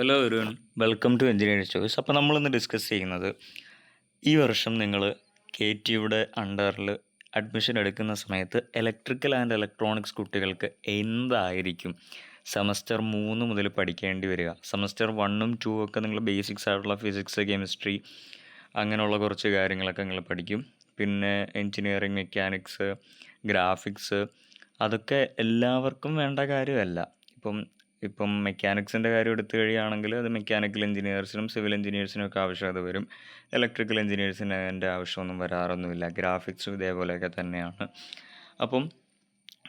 Hello everyone welcome to engineering choice അപ്പോൾ നമ്മളിന്ന് discuss ചെയ്യുന്നത് ഈ വർഷം നിങ്ങൾ കെ ടിയുടെ അണ്ടറിൽ അഡ്മിഷൻ എടുക്കുന്ന സമയത്ത് ഇലക്ട്രിക്കൽ ആൻഡ് ഇലക്ട്രോണിക്സ് കുട്ടികൾക്ക് എന്തായിരിക്കും? സെമസ്റ്റർ മൂന്ന് മുതൽ പഠിക്കേണ്ടി വരിക. സെമസ്റ്റർ വണ്ണും ടു ഒക്കെ നിങ്ങൾ ബേസിക്സ് ആയിട്ടുള്ള ഫിസിക്സ് കെമിസ്ട്രി അങ്ങനെയുള്ള കുറച്ച് കാര്യങ്ങളൊക്കെ നിങ്ങൾ പഠിക്കും. പിന്നെ എൻജിനീയറിങ് മെക്കാനിക്സ് ഗ്രാഫിക്സ് അതൊക്കെ എല്ലാവർക്കും വേണ്ട കാര്യമല്ല. ഇപ്പം ഇപ്പം മെക്കാനിക്സിന്റെ കാര്യം എടുത്തു കഴിയുകയാണെങ്കിൽ അത് മെക്കാനിക്കൽ എഞ്ചിനീയേഴ്സിനും സിവിൽ എഞ്ചിനീയേഴ്സിനും ഒക്കെ ആവശ്യകത വരും. ഇലക്ട്രിക്കൽ എഞ്ചിനീയേഴ്സിന് അതിന്റെ ആവശ്യമൊന്നും വരാറൊന്നുമില്ല. ഗ്രാഫിക്സും ഇതേപോലെയൊക്കെ തന്നെയാണ്. അപ്പം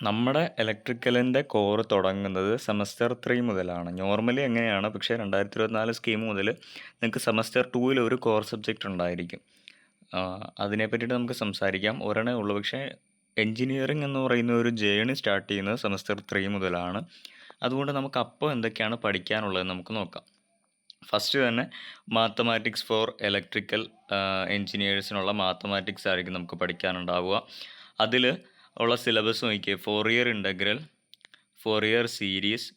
നമ്മുടെ ഇലക്ട്രിക്കലിന്റെ കോർ തുടങ്ങുന്നത് സെമസ്റ്റർ ത്രീ മുതലാണ്. നോർമലി എങ്ങനെയാണ്? പക്ഷേ രണ്ടായിരത്തി ഇരുപത്തിനാല് സ്കീം മുതൽ നിങ്ങൾക്ക് സെമസ്റ്റർ ടൂവിൽ ഒരു കോർ സബ്ജക്റ്റ് ഉണ്ടായിരിക്കും. അതിനെ പറ്റിയിട്ട് നമുക്ക് സംസാരിക്കാം. ഒരെണ്ണേ ഉള്ളൂ. പക്ഷേ എഞ്ചിനീയറിംഗ് എന്ന് പറയുന്ന ഒരു ജേണി സ്റ്റാർട്ട് ചെയ്യുന്നത് സെമസ്റ്റർ ത്രീ മുതലാണ്. അതുകൊണ്ട് നമുക്ക് അപ്പോൾ എന്തൊക്കെയാണ് പഠിക്കാനുള്ളത് നമുക്ക് നോക്കാം. ഫസ്റ്റ് തന്നെ മാത്തമാറ്റിക്സ് ഫോർ ഇലക്ട്രിക്കൽ എൻജിനീയേഴ്സിനുള്ള മാത്തമാറ്റിക്സ് ആയിരിക്കും നമുക്ക് പഠിക്കാനുണ്ടാവുക. അതിൽ ഉള്ള സിലബസ് നോക്കിയേ. Fourier integral Fourier series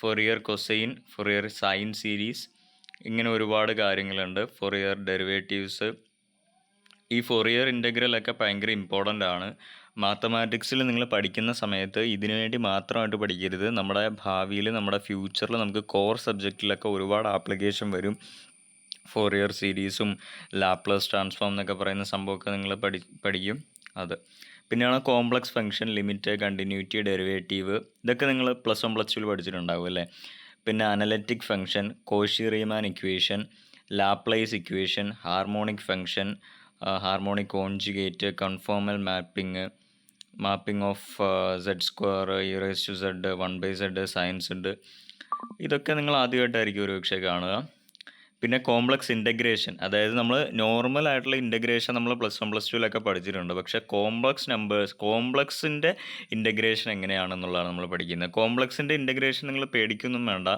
Fourier cosine Fourier sine series ഇങ്ങനെ ഒരുപാട് കാര്യങ്ങളുണ്ട്. ഫോർ ഇയർ ഡെറിവേറ്റീവ്സ് ഈ ഫോർ ഇയർ ഇന്റഗ്രലൊക്കെ ഭയങ്കര ഇമ്പോർട്ടന്റ് ആണ്. മാത്തമാറ്റിക്സിൽ നിങ്ങൾ പഠിക്കുന്ന സമയത്ത് ഇതിനു വേണ്ടി മാത്രമായിട്ട് പഠിക്കരുത്. നമ്മുടെ ഭാവിയിൽ നമ്മുടെ ഫ്യൂച്ചറിൽ നമുക്ക് കോർ സബ്ജക്റ്റിലൊക്കെ ഒരുപാട് ആപ്ലിക്കേഷൻ വരും. ഫോർ ഇയർ സീരീസും ലാപ്ലസ് ട്രാൻസ്ഫോം എന്നൊക്കെ പറയുന്ന സംഭവമൊക്കെ നിങ്ങൾ പഠി പഠിക്കും. അത്. പിന്നെയാണ് complex function limit continuity derivative ഇതൊക്കെ നിങ്ങൾ പ്ലസ് വൺ പ്ലസ് ടുവിൽ പഠിച്ചിട്ടുണ്ടാവും അല്ലേ? പിന്നെ analytic function Cauchy Riemann equation Laplace equation harmonic function harmonic conjugate conformal mapping mapping of Z square e raise to Z one by Z science ഉണ്ട് ഇതൊക്കെ നിങ്ങൾ ആദ്യമായിട്ടായിരിക്കും ഒരു പക്ഷേ കാണുക. പിന്നെ കോംപ്ലക്സ് ഇന്റഗ്രേഷൻ അതായത് നമ്മൾ നോർമൽ ആയിട്ടുള്ള ഇന്റഗ്രേഷൻ നമ്മൾ പ്ലസ് വൺ പ്ലസ് ടുവിലൊക്കെ പഠിച്ചിട്ടുണ്ട്. പക്ഷേ കോംപ്ലക്സ് നമ്പേഴ്സ് കോംപ്ലക്സിന്റെ ഇന്റഗ്രേഷൻ എങ്ങനെയാണെന്നുള്ളതാണ് നമ്മൾ പഠിക്കുന്നത്. കോംപ്ലക്സിന്റെ ഇന്റഗ്രേഷൻ നിങ്ങൾ പേടിക്കൊന്നും വേണ്ട.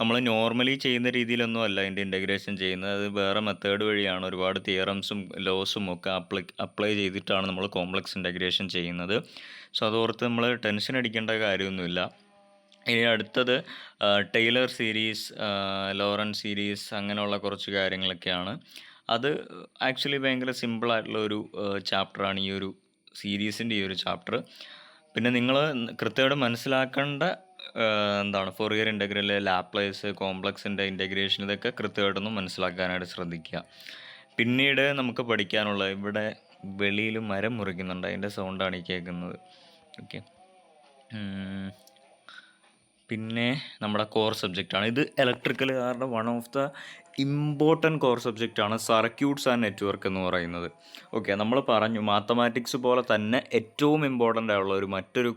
നമ്മൾ നോർമലി ചെയ്യുന്ന രീതിയിലൊന്നും അല്ല അതിന്റെ ഇന്റഗ്രേഷൻ ചെയ്യുന്നത്. അത് വേറെ മെത്തേഡ് വഴിയാണ് ഒരുപാട് തിയറംസും ലോസും ഒക്കെ അപ്ലൈ അപ്ലൈ ചെയ്തിട്ടാണ് നമ്മൾ കോംപ്ലക്സ് ഇന്റഗ്രേഷൻ ചെയ്യുന്നത്. സോ അതോർത്ത് നമ്മൾ ടെൻഷൻ അടിക്കേണ്ട കാര്യമൊന്നുമില്ല. ഇനി അടുത്തത് ടൈലർ സീരീസ് ലോറൻ സീരീസ് അങ്ങനെയുള്ള കുറച്ച് കാര്യങ്ങളൊക്കെയാണ്. അത് ആക്ച്വലി ഭയങ്കര സിമ്പിളായിട്ടുള്ള ഒരു ചാപ്റ്ററാണ് ഈ ഒരു സീരീസിന്റെ ഈ ഒരു ചാപ്റ്റർ പിന്നെ നിങ്ങൾ കൃത്യമായിട്ട് മനസ്സിലാക്കേണ്ട എന്താണ് ഫോർ ഇയർ ഇന്റഗ്രൽ ലാപ്ലേസ് കോംപ്ലക്സിന്റെ ഇന്റഗ്രേഷൻ ഇതൊക്കെ കൃത്യമായിട്ടൊന്ന് മനസ്സിലാക്കാനായിട്ട് ശ്രദ്ധിക്കുക. പിന്നീട് നമുക്ക് പഠിക്കാനുള്ള ഇവിടെ വെളിയിൽ മരം മുറിക്കുന്നുണ്ട് അതിന്റെ സൗണ്ടാണ് ഈ കേൾക്കുന്നത്. ഓക്കെ പിന്നെ നമ്മുടെ കോർ സബ്ജക്റ്റാണ് ഇത് ഇലക്ട്രിക്കൽ കാരുടെ one of the important core സബ്ജക്റ്റാണ് സർക്യൂട്ട്സ് ആൻഡ് നെറ്റ്വർക്ക് എന്ന് പറയുന്നത്. ഓക്കെ നമ്മൾ പറഞ്ഞു മാത്തമാറ്റിക്സ് പോലെ തന്നെ ഏറ്റവും ഇമ്പോർട്ടന്റ് ആയുള്ള ഒരു മറ്റൊരു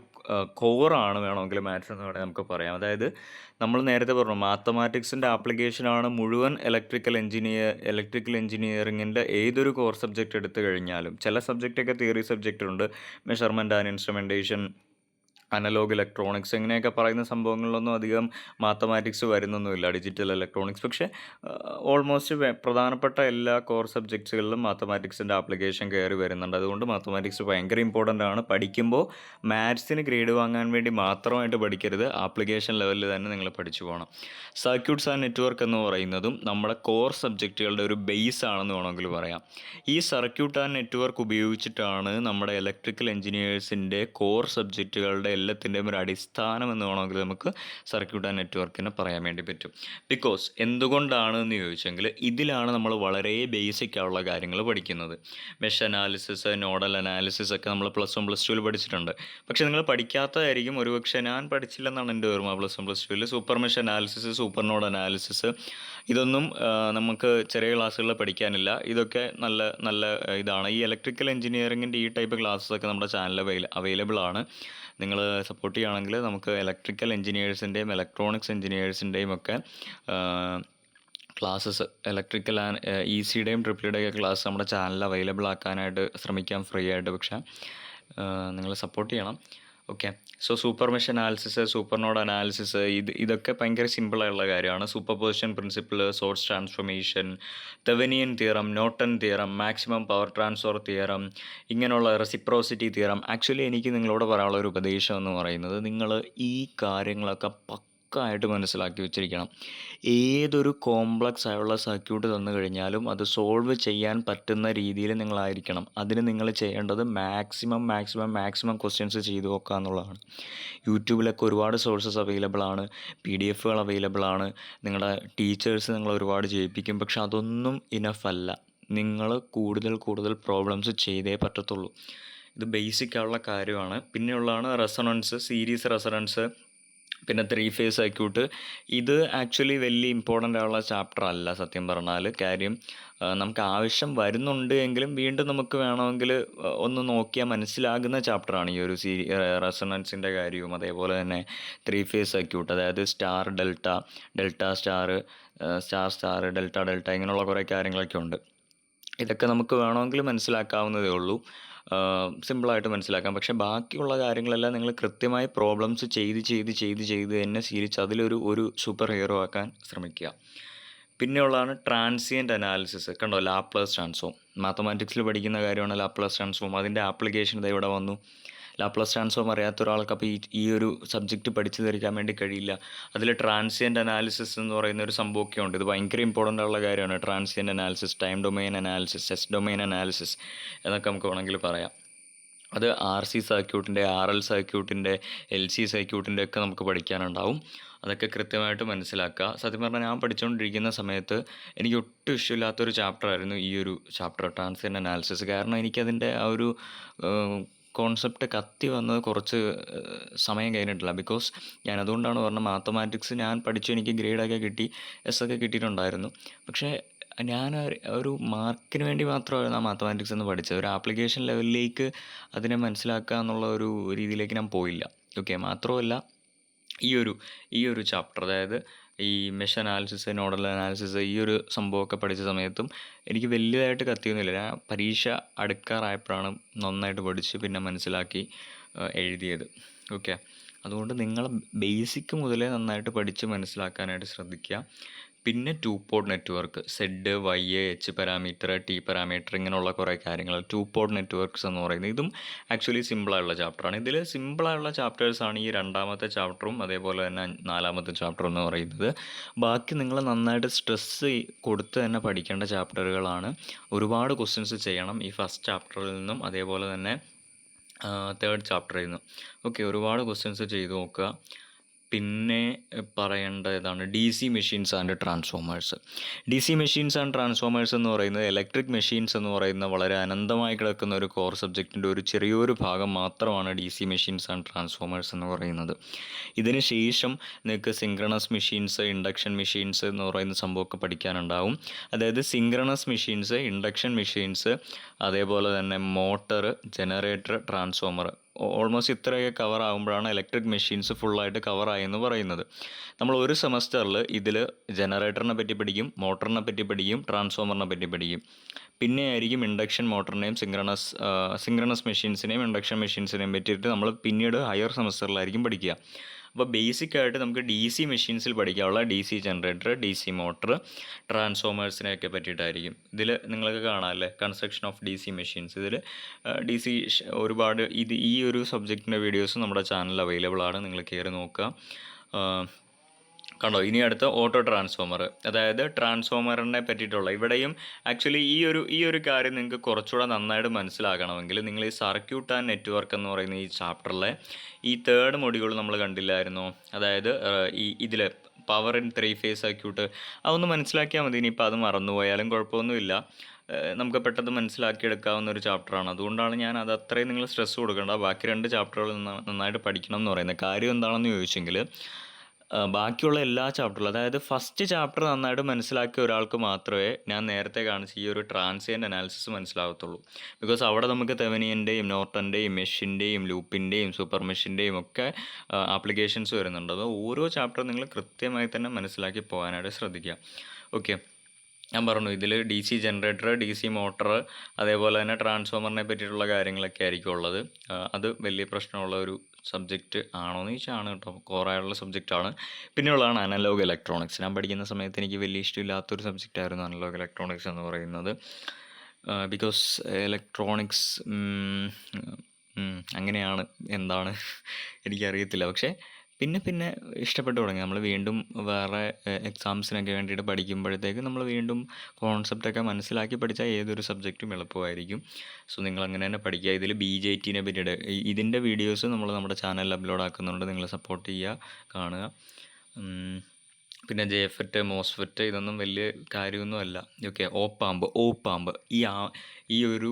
കോറാണ് വേണമെങ്കിൽ മാത്സ് എന്ന് വേണമെങ്കിൽ നമുക്ക് പറയാം. അതായത് നമ്മൾ നേരത്തെ പറഞ്ഞു മാത്തമാറ്റിക്സിന്റെ ആപ്ലിക്കേഷനാണ് മുഴുവൻ ഇലക്ട്രിക്കൽ എഞ്ചിനീയർ ഇലക്ട്രിക്കൽ എഞ്ചിനീയറിങ്ങിന്റെ ഏതൊരു കോർ സബ്ജക്റ്റ് എടുത്തു കഴിഞ്ഞാലും ചില സബ്ജക്റ്റൊക്കെ theory സബ്ജക്റ്റുണ്ട് measurement and instrumentation analog electronics. ഇങ്ങനെയൊക്കെ പറയുന്ന സംഭവങ്ങളിലൊന്നും അധികം മാത്തമാറ്റിക്സ് വരുന്നൊന്നുമില്ല ഡിജിറ്റൽ ഇലക്ട്രോണിക്സ്. പക്ഷേ ഓൾമോസ്റ്റ് പ്രധാനപ്പെട്ട എല്ലാ കോർ സബ്ജക്ട്സുകളിലും മാത്തമാറ്റിക്സിന്റെ ആപ്ലിക്കേഷൻ കയറി വരുന്നുണ്ട്. അതുകൊണ്ട് മാത്തമാറ്റിക്സ് ഭയങ്കര ഇമ്പോർട്ടന്റ് ആണ്. പഠിക്കുമ്പോൾ മാത്സിന് ഗ്രേഡ് വാങ്ങാൻ വേണ്ടി മാത്രമായിട്ട് പഠിക്കരുത്. ആപ്ലിക്കേഷൻ ലെവലിൽ തന്നെ നിങ്ങൾ പഠിച്ചു പോകണം. സർക്യൂട്ട്സ് ആൻഡ് നെറ്റ്വർക്ക് എന്ന് പറയുന്നതും നമ്മുടെ കോർ സബ്ജക്റ്റുകളുടെ ഒരു ബേസ് ആണെന്ന് വേണമെങ്കിൽ പറയാം. ഈ സർക്യൂട്ട് ആൻഡ് നെറ്റ്വർക്ക് ഉപയോഗിച്ചിട്ടാണ് നമ്മുടെ ഇലക്ട്രിക്കൽ എഞ്ചിനീയേഴ്സിന്റെ കോർ സബ്ജക്റ്റുകളുടെ എല്ലാത്തിന്റെയും ഒരു അടിസ്ഥാനം എന്ന് വേണമെങ്കിൽ നമുക്ക് സർക്യൂട്ട് ആൻഡ് നെറ്റ്വർക്കിനെ പറയാൻ വേണ്ടി പറ്റും. ബിക്കോസ് എന്തുകൊണ്ടാണ് എന്ന് ചോദിച്ചെങ്കിൽ ഇതിലാണ് നമ്മൾ വളരെ ബേസിക് ആയുള്ള കാര്യങ്ങൾ പഠിക്കുന്നത്. മെഷ് അനാലിസിസ് നോഡൽ അനാലിസിസ് ഒക്കെ നമ്മൾ പ്ലസ് വൺ പ്ലസ് ടുവിൽ പഠിച്ചിട്ടുണ്ട്. പക്ഷേ നിങ്ങൾ പഠിക്കാത്തതായിരിക്കും. ഒരുപക്ഷെ ഞാൻ പഠിച്ചില്ലെന്നാണ് എന്റെ ഓർമ്മ. പ്ലസ് വൺ പ്ലസ് ടുവിൽ super mesh analysis super node analysis ഇതൊന്നും നമുക്ക് ചെറിയ ക്ലാസ്സുകളിൽ പഠിക്കാനില്ല. ഇതൊക്കെ നല്ല നല്ല ഇതാണ്. ഈ ഇലക്ട്രിക്കൽ എഞ്ചിനീയറിങ്ങിന്റെ ഈ ടൈപ്പ് ക്ലാസ്സസ് ഒക്കെ നമ്മുടെ അവൈല അവൈലബിൾ ആണ്. നിങ്ങൾ സപ്പോർട്ട് ചെയ്യുകയാണെങ്കിൽ നമുക്ക് ഇലക്ട്രിക്കൽ എഞ്ചിനീയേഴ്സിന്റെയും ഇലക്ട്രോണിക്സ് എഞ്ചിനീയേഴ്സിന്റെയും ഒക്കെ ക്ലാസ്സസ് ഇലക്ട്രിക്കൽ ആൻഡ് ഇ സിയുടെയും ട്രിപ്പിളുടെയും ഒക്കെ ക്ലാസ് നമ്മുടെ ചാനലിൽ അവൈലബിൾ ആക്കാനായിട്ട് ശ്രമിക്കാം ഫ്രീ ആയിട്ട്. പക്ഷേ നിങ്ങൾ സപ്പോർട്ട് ചെയ്യണം. Okay so super mesh analysis super node analysis ഇത് ഇതൊക്കെ ഭയങ്കര സിമ്പിളായുള്ള കാര്യമാണ്. Superposition principle source transformation Thevenin theorem Norton theorem maximum power transfer theorem ഇങ്ങനെയുള്ള റെസിപ്രോസിറ്റി തിയറം ആക്ച്വലി എനിക്ക് നിങ്ങളോട് പറയാനുള്ള ഒരു ഉപദേശം എന്ന് പറയുന്നത് നിങ്ങൾ ഈ കാര്യങ്ങളൊക്കെ പക്ക പക്കായിട്ട് മനസ്സിലാക്കി വെച്ചിരിക്കണം. ഏതൊരു കോംപ്ലക്സ് ആയുള്ള സർക്യൂട്ട് തന്നു കഴിഞ്ഞാലും അത് സോൾവ് ചെയ്യാൻ പറ്റുന്ന രീതിയിൽ നിങ്ങളായിരിക്കണം. അതിന് നിങ്ങൾ ചെയ്യേണ്ടത് മാക്സിമം മാക്സിമം മാക്സിമം ക്വസ്റ്റ്യൻസ് ചെയ്തു നോക്കുക എന്നുള്ളതാണ്. യൂട്യൂബിലൊക്കെ ഒരുപാട് സോഴ്സസ് അവൈലബിൾ ആണ്. പി ഡി എഫുകൾ അവൈലബിൾ ആണ്. നിങ്ങളുടെ ടീച്ചേഴ്സ് നിങ്ങൾ ഒരുപാട് ചെയ്യിപ്പിക്കും പക്ഷെ അതൊന്നും ഇനഫ് അല്ല. നിങ്ങൾ കൂടുതൽ കൂടുതൽ പ്രോബ്ലംസ് ചെയ്തേ പറ്റത്തുള്ളൂ. ഇത് ബേസിക് ആയുള്ള കാര്യമാണ്. പിന്നെയുള്ളതാണ് റെസണൻസ് സീരീസ് റെസണൻസ് പിന്നെ ത്രീ ഫേസ് സർക്യൂട്ട് ഇത് ആക്ച്വലി വലിയ ഇമ്പോർട്ടന്റ് ആയുള്ള ചാപ്റ്റർ അല്ല സത്യം പറഞ്ഞാൽ കാര്യം നമുക്ക് ആവശ്യം വരുന്നുണ്ട് എങ്കിലും വീണ്ടും നമുക്ക് വേണമെങ്കിൽ ഒന്ന് നോക്കിയാൽ മനസ്സിലാകുന്ന ചാപ്റ്ററാണ് ഈ ഒരു സീ റെസണൻസിന്റെ കാര്യവും. അതേപോലെ തന്നെ ത്രീ ഫേസ് സർക്യൂട്ട് അതായത് star delta delta star star star delta delta ഇങ്ങനെയുള്ള കുറേ കാര്യങ്ങളൊക്കെ ഉണ്ട്. ഇതൊക്കെ നമുക്ക് വേണമെങ്കിൽ മനസ്സിലാക്കാവുന്നതേ ഉള്ളൂ. സിമ്പിളായിട്ട് മനസ്സിലാക്കാം. പക്ഷേ ബാക്കിയുള്ള കാര്യങ്ങളെല്ലാം നിങ്ങൾ കൃത്യമായി പ്രോബ്ലംസ് ചെയ്ത് ചെയ്ത് ചെയ്ത് ചെയ്ത് തന്നെ ശീലിച്ച് അതിലൊരു ഒരു സൂപ്പർ ഹീറോ ആക്കാൻ ശ്രമിക്കുക. പിന്നെയുള്ളതാണ് ട്രാൻസിയന്റ് അനാലിസിസ് കണ്ടോ? ലാപ്ലസ് ട്രാൻസ്ഫോം മാത്തമാറ്റിക്സിൽ പഠിക്കുന്ന കാര്യമാണ് ലാപ്ലസ് ട്രാൻസ്ഫോം അതിന്റെ ആപ്ലിക്കേഷൻ ഇതെവിടെ വന്നു. ലാപ്ലേസ് ട്രാൻസ്ഫോം അറിയാത്ത ഒരാൾക്ക് അപ്പോൾ ഈ ഈ ഒരു സബ്ജക്റ്റ് പഠിച്ചു തീർക്കാൻ വേണ്ടി കഴിയില്ല. അതിൽ ട്രാൻസിയന്റ് അനാലിസിസ് എന്ന് പറയുന്ന ഒരു സംഭവമൊക്കെ ഉണ്ട്. ഇത് ഭയങ്കര ഇമ്പോർട്ടന്റ് ഉള്ള കാര്യമാണ്. Transient analysis time domain analysis S domain analysis എന്നൊക്കെ നമുക്ക് വേണമെങ്കിൽ പറയാം. അത് ആർ സി സർക്യൂട്ടിന്റെ ആർ എൽ സർക്യൂട്ടിന്റെ എൽ സി സർക്യൂട്ടിന്റെ ഒക്കെ നമുക്ക് പഠിക്കാനുണ്ടാവും. അതൊക്കെ കൃത്യമായിട്ട് മനസ്സിലാക്കുക. സത്യം പറഞ്ഞാൽ ഞാൻ പഠിച്ചുകൊണ്ടിരിക്കുന്ന സമയത്ത് എനിക്ക് ഒട്ടും ചാപ്റ്റർ ആയിരുന്നു ഈ ഒരു ചാപ്റ്റർ ട്രാൻസ്ഫർ അനാലിസിസ് കാരണം എനിക്കതിന്റെ ആ ഒരു കോൺസെപ്റ്റ് കത്തി വന്നത് കുറച്ച് സമയം കഴിഞ്ഞിട്ടില്ല. ബിക്കോസ് ഞാൻ അതുകൊണ്ടാണ് പറഞ്ഞത് മാത്തമാറ്റിക്സ് ഞാൻ പഠിച്ചു എനിക്ക് ഗ്രേഡൊക്കെ കിട്ടി എസ് ഒക്കെ കിട്ടിയിട്ടുണ്ടായിരുന്നു. പക്ഷേ ഞാൻ ഒരു മാർക്കിന് വേണ്ടി മാത്രമായിരുന്നു ആ മാത്തമാറ്റിക്സ് എന്ന് പഠിച്ചത്. ഒരു ആപ്ലിക്കേഷൻ ലെവലിലേക്ക് അതിനെ മനസ്സിലാക്കുക എന്നുള്ള ഒരു രീതിയിലേക്ക് ഞാൻ പോയില്ല. ഓക്കെ മാത്രമല്ല ഈ ഒരു ഈ ഒരു ചാപ്റ്റർ അതായത് ഈ മെഷ് അനാലിസിസ് നോഡൽ അനാലിസിസ് ഈ ഒരു സംഭവമൊക്കെ പഠിച്ച സമയത്തും എനിക്ക് വലിയതായിട്ട് കത്തിയൊന്നുമില്ല. ഞാൻ പരീക്ഷ അടുക്കാറായപ്പോഴാണ് നന്നായിട്ട് പഠിച്ച് പിന്നെ മനസ്സിലാക്കി എഴുതിയത്. ഓക്കെ. അതുകൊണ്ട് നിങ്ങൾ ബേസിക് മുതലേ നന്നായിട്ട് പഠിച്ച് മനസ്സിലാക്കാനായിട്ട് ശ്രദ്ധിക്കുക. പിന്നെ two port network Z Y A H parameter T parameter ഇങ്ങനെയുള്ള കുറേ കാര്യങ്ങൾ. ടു പോർട്ട് നെറ്റ്വർക്ക്സ് എന്ന് പറയുന്നത് ഇതും ആക്ച്വലി സിമ്പിളായുള്ള ചാപ്റ്ററാണ് ഇതിൽ സിമ്പിളായുള്ള ചാപ്റ്റേഴ്സാണ് ഈ രണ്ടാമത്തെ ചാപ്റ്ററും അതേപോലെ തന്നെ നാലാമത്തെ ചാപ്റ്റർ എന്ന് പറയുന്നത്. ബാക്കി നിങ്ങൾ നന്നായിട്ട് സ്ട്രെസ്സ് കൊടുത്ത് തന്നെ പഠിക്കേണ്ട ചാപ്റ്ററുകളാണ് ഒരുപാട് ക്വസ്റ്റ്യൻസ് ചെയ്യണം ഈ ഫസ്റ്റ് ചാപ്റ്ററിൽ നിന്നും. അതേപോലെ തന്നെ തേർഡ് ചാപ്റ്ററിൽ നിന്നും. ഓക്കെ ഒരുപാട് ക്വസ്റ്റ്യൻസ് ചെയ്ത് നോക്കുക. പിന്നെ പറയേണ്ടതാണ് D C machines and transformers D C machines and transformers എന്ന് പറയുന്നത് ഇലക്ട്രിക് മെഷീൻസ് എന്ന് പറയുന്ന വളരെ അനന്തമായി കിടക്കുന്ന ഒരു കോർ സബ്ജക്റ്റിന്റെ ഒരു ചെറിയൊരു ഭാഗം മാത്രമാണ് D C machines and transformers എന്ന് പറയുന്നത്. ഇതിന് ശേഷം നിങ്ങൾക്ക് സിങ്ക്രണസ് മെഷീൻസ് ഇൻഡക്ഷൻ മെഷീൻസ് എന്ന് പറയുന്ന സംഭവമൊക്കെ പഠിക്കാനുണ്ടാവും. അതായത് സിങ്ക്രണസ് മെഷീൻസ് ഇൻഡക്ഷൻ മെഷീൻസ് അതേപോലെ തന്നെ മോട്ടർ ജനറേറ്റർ ട്രാൻസ്ഫോമർ ഓൾമോസ്റ്റ് ഇത്രയൊക്കെ കവർ ആകുമ്പോഴാണ് ഇലക്ട്രിക് മെഷീൻസ് ഫുള്ളായിട്ട് കവറായി എന്ന് പറയുന്നത്. നമ്മൾ ഒരു സെമസ്റ്ററിൽ ഇതിൽ ജനറേറ്ററിനെ പറ്റി പഠിക്കും മോട്ടറിനെ പറ്റി പഠിക്കും ട്രാൻസ്ഫോമറിനെ പറ്റി പഠിക്കും. പിന്നെ ആയിരിക്കും ഇൻഡക്ഷൻ മോട്ടറിനെയും സിങ്ക്രണസ് സിങ്ക്രണസ് മെഷീൻസിനെയും ഇൻഡക്ഷൻ മെഷീൻസിനെയും പറ്റിയിട്ട് നമ്മൾ പിന്നീട് ഹയർ സെമസ്റ്ററിലായിരിക്കും പഠിക്കുക. അപ്പോൾ ബേസിക് ആയിട്ട് നമുക്ക് ഡി സി മെഷീൻസിൽ പഠിക്കാനുള്ള D C generator D C motor ട്രാൻസ്ഫോമേഴ്സിനെയൊക്കെ പറ്റിയിട്ടായിരിക്കും. ഇതിൽ നിങ്ങൾക്ക് കാണാമല്ലേ construction of D C machines ഇതിൽ ഡി സി ഒരുപാട് ഇത് ഈ ഒരു സബ്ജക്റ്റിന്റെ വീഡിയോസ് നമ്മുടെ ചാനലിൽ അവൈലബിൾ ആണ്. നിങ്ങൾ കയറി നോക്കുക. കണ്ടോ ഇനി അടുത്ത ഓട്ടോ ട്രാൻസ്ഫോമർ അതായത് ട്രാൻസ്ഫോമറിനെ പറ്റിയിട്ടുള്ള ഇവിടെയും ആക്ച്വലി ഈ ഒരു ഈ ഒരു കാര്യം നിങ്ങൾക്ക് കുറച്ചുകൂടെ നന്നായിട്ട് മനസ്സിലാക്കണമെങ്കിൽ നിങ്ങൾ ഈ സർക്യൂട്ട് ആൻഡ് നെറ്റ്വർക്ക് എന്ന് പറയുന്ന ഈ ചാപ്റ്ററിലെ ഈ തേർഡ് മൊഡ്യൂൾ നമ്മൾ കണ്ടില്ലായിരുന്നോ? അതായത് ഈ ഇതിൽ power in three phase circuit അതൊന്ന് മനസ്സിലാക്കിയാൽ മതി ഇനിയിപ്പോൾ അത് മറന്നുപോയാലും കുഴപ്പമൊന്നുമില്ല. നമുക്ക് പെട്ടെന്ന് മനസ്സിലാക്കിയെടുക്കാവുന്ന ഒരു ചാപ്റ്ററാണ് അതുകൊണ്ടാണ് ഞാൻ അത് അത്രയും നിങ്ങൾ സ്ട്രെസ് കൊടുക്കേണ്ട. ബാക്കി രണ്ട് ചാപ്റ്ററുകൾ നന്നായിട്ട് പഠിക്കണം എന്ന് പറയുന്നത്. കാര്യം എന്താണെന്ന് ചോദിച്ചെങ്കിൽ ബാക്കിയുള്ള എല്ലാ ചാപ്റ്ററിലും അതായത് ഫസ്റ്റ് ചാപ്റ്റർ നന്നായിട്ട് മനസ്സിലാക്കിയ ഒരാൾക്ക് മാത്രമേ ഞാൻ നേരത്തെ കാണിച്ച ഈ ഒരു ട്രാൻസിയന്റ് അനാലിസിസ് മനസ്സിലാകത്തുള്ളൂ ബിക്കോസ് അവിടെ നമുക്ക് തെവനിയന്റെയും നോർട്ടന്റെയും മെഷിന്റെയും ലൂപ്പിന്റെയും സൂപ്പർ മെഷിന്റെയും ഒക്കെ ആപ്ലിക്കേഷൻസ് വരുന്നുണ്ട്. അത് ഓരോ ചാപ്റ്റർ നിങ്ങൾ കൃത്യമായി തന്നെ മനസ്സിലാക്കി പോകാനായിട്ട് ശ്രദ്ധിക്കുക. ഓക്കെ ഞാൻ പറഞ്ഞു ഇതിൽ D C generator D C motor അതേപോലെ തന്നെ ട്രാൻസ്ഫോമറിനെ പറ്റിയിട്ടുള്ള കാര്യങ്ങളൊക്കെ ആയിരിക്കും ഉള്ളത്. അത് വലിയ പ്രശ്നമുള്ള ഒരു സബ്ജക്റ്റ് ആണോ എന്ന് ചോദിച്ചാൽ ആണ് കേട്ടോ കോറായുള്ള സബ്ജക്റ്റാണ് പിന്നെയുള്ളതാണ് അനലോഗ് ഇലക്ട്രോണിക്സ് ഞാൻ പഠിക്കുന്ന സമയത്ത് എനിക്ക് വലിയ ഇഷ്ടമില്ലാത്തൊരു സബ്ജക്റ്റായിരുന്നു അനലോഗ് ഇലക്ട്രോണിക്സ് എന്ന് പറയുന്നത്. ബിക്കോസ് ഇലക്ട്രോണിക്സ് അങ്ങനെയാണ് എന്താണ് എനിക്കറിയത്തില്ല. പക്ഷേ പിന്നെ പിന്നെ ഇഷ്ടപ്പെട്ടു തുടങ്ങി. നമ്മൾ വീണ്ടും വേറെ എക്സാംസിനൊക്കെ വേണ്ടിയിട്ട് പഠിക്കുമ്പോഴത്തേക്ക് നമ്മൾ വീണ്ടും കോൺസെപ്റ്റൊക്കെ മനസ്സിലാക്കി പഠിച്ചാൽ ഏതൊരു സബ്ജക്റ്റും എളുപ്പമായിരിക്കും. സോ നിങ്ങൾ അങ്ങനെ തന്നെ പഠിക്കുക. ഇതിൽ ബി ജെ ടിനെ പറ്റിയിട്ട് ഇതിന്റെ വീഡിയോസ് നമ്മൾ നമ്മുടെ ചാനലിൽ അപ്ലോഡ് ആക്കുന്നുണ്ട്. നിങ്ങൾ സപ്പോർട്ട് ചെയ്യുക കാണുക. പിന്നെ ജെ എഫറ്റ് മോസ്ഫെറ്റ് ഇതൊന്നും വലിയ കാര്യമൊന്നുമല്ല ഓക്കെ ഓപ്പാമ്പ് ഓപ്പാമ്പ് ഈ ആ ഈ ഒരു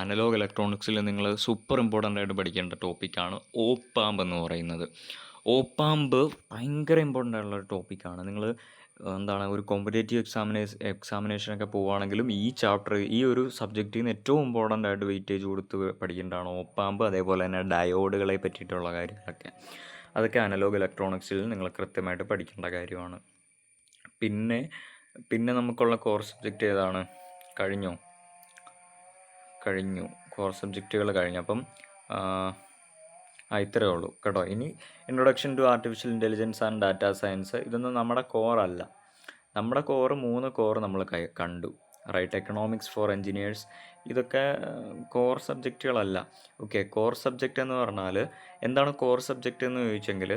അനലോഗ് ഇലക്ട്രോണിക്സിൽ നിങ്ങൾ സൂപ്പർ ഇമ്പോർട്ടന്റ് ആയിട്ട് പഠിക്കേണ്ട ടോപ്പിക്കാണ് ഓപ്പാമ്പ് എന്ന് പറയുന്നത്. ഓപ്പാമ്പ് ഭയങ്കര ഇമ്പോർട്ടന്റ് ആയിട്ടുള്ള ഒരു ടോപ്പിക്കാണ് നിങ്ങൾ എന്താണ് ഒരു കോമ്പറ്റേറ്റീവ് എക്സാമിനേഷൻ എക്സാമിനേഷനൊക്കെ പോവുകയാണെങ്കിലും ഈ ചാപ്റ്റർ ഈ ഒരു സബ്ജക്റ്റിൽ നിന്ന് ഏറ്റവും ഇമ്പോർട്ടന്റ് ആയിട്ട് വെയിറ്റേജ് കൊടുത്ത് പഠിക്കേണ്ടതാണ് ഓപ്പാമ്പ് അതേപോലെ തന്നെ ഡയോഡുകളെ പറ്റിയിട്ടുള്ള കാര്യങ്ങളൊക്കെ. അതൊക്കെ അനലോഗ് ഇലക്ട്രോണിക്സിൽ നിങ്ങൾ കൃത്യമായിട്ട് പഠിക്കേണ്ട കാര്യമാണ്. പിന്നെ പിന്നെ നമുക്കുള്ള കോർ സബ്ജക്റ്റ് ഏതാണ്? കഴിഞ്ഞോ? കഴിഞ്ഞു. കോർ സബ്ജക്റ്റുകൾ കഴിഞ്ഞു. അപ്പം ആ, ഇത്രേ ഇത്രയേ ഉള്ളൂ കേട്ടോ. ഇനി introduction to artificial intelligence and data science ഇതൊന്നും നമ്മുടെ കോറല്ല നമ്മുടെ കോർ മൂന്ന് കോർ നമ്മൾ കണ്ടു. റൈറ്റ് എക്കണോമിക്സ് ഫോർ എൻജിനീയേഴ്സ് ഇതൊക്കെ കോർ സബ്ജക്റ്റുകളല്ല ഓക്കെ കോർ സബ്ജക്റ്റ് എന്ന് പറഞ്ഞാൽ എന്താണ് കോർ സബ്ജക്റ്റ് എന്ന് ചോദിച്ചെങ്കിൽ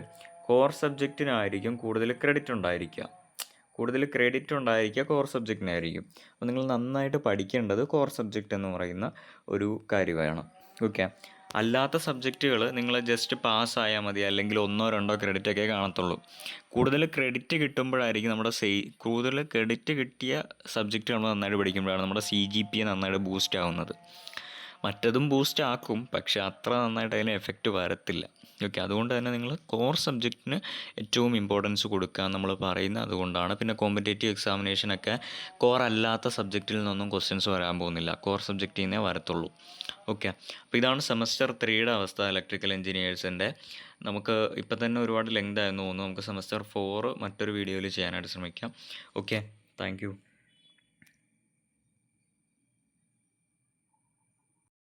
കോർ സബ്ജക്റ്റിനായിരിക്കും കൂടുതൽ ക്രെഡിറ്റ് ഉണ്ടായിരിക്കുക. കൂടുതൽ ക്രെഡിറ്റ് ഉണ്ടായിരിക്കുക കോർ സബ്ജക്റ്റിനായിരിക്കും അപ്പോൾ നിങ്ങൾ നന്നായിട്ട് പഠിക്കേണ്ടത് കോർ സബ്ജക്റ്റ് എന്ന് പറയുന്ന ഒരു കാര്യമാണ്. ഓക്കെ അല്ലാത്ത സബ്ജക്റ്റുകൾ നിങ്ങൾ ജസ്റ്റ് പാസ്സായാൽ മതി അല്ലെങ്കിൽ ഒന്നോ രണ്ടോ ക്രെഡിറ്റ് ഒക്കെ കാണത്തുള്ളൂ. കൂടുതൽ ക്രെഡിറ്റ് കിട്ടുമ്പോഴായിരിക്കും നമ്മുടെ സെയ് കൂടുതൽ ക്രെഡിറ്റ് കിട്ടിയ സബ്ജക്റ്റ് നമ്മൾ നന്നായിട്ട് പഠിക്കുമ്പോഴാണ് നമ്മുടെ സി ജി പി നന്നായിട്ട് ബൂസ്റ്റ് ആവുന്നത്. മറ്റതും ബൂസ്റ്റ് ആക്കും. പക്ഷേ അത്ര നന്നായിട്ട് അതിന് എഫക്റ്റ് വരത്തില്ല. ഓക്കെ അതുകൊണ്ട് തന്നെ നിങ്ങൾ കോർ സബ്ജക്റ്റിന് ഏറ്റവും ഇമ്പോർട്ടൻസ് കൊടുക്കുക നമ്മൾ പറയുന്നത് അതുകൊണ്ടാണ്. പിന്നെ കോമ്പറ്റേറ്റീവ് എക്സാമിനേഷനൊക്കെ കോർ അല്ലാത്ത സബ്ജക്റ്റിൽ നിന്നൊന്നും ക്വസ്റ്റ്യൻസ് വരാൻ പോകുന്നില്ല. കോർ സബ്ജക്റ്റിൽ നിന്നേ വരത്തുള്ളൂ. ഓക്കെ അപ്പോൾ ഇതാണ് സെമസ്റ്റർ ത്രീയുടെ അവസ്ഥ ഇലക്ട്രിക്കൽ എഞ്ചിനീയേഴ്സിന്റെ നമുക്ക് ഇപ്പം തന്നെ ഒരുപാട് ലെങ്ത് ആയെന്ന് തോന്നുന്നു നമുക്ക് സെമസ്റ്റർ ഫോർ മറ്റൊരു വീഡിയോയിൽ ചെയ്യാനായിട്ട് ശ്രമിക്കാം. Okay thank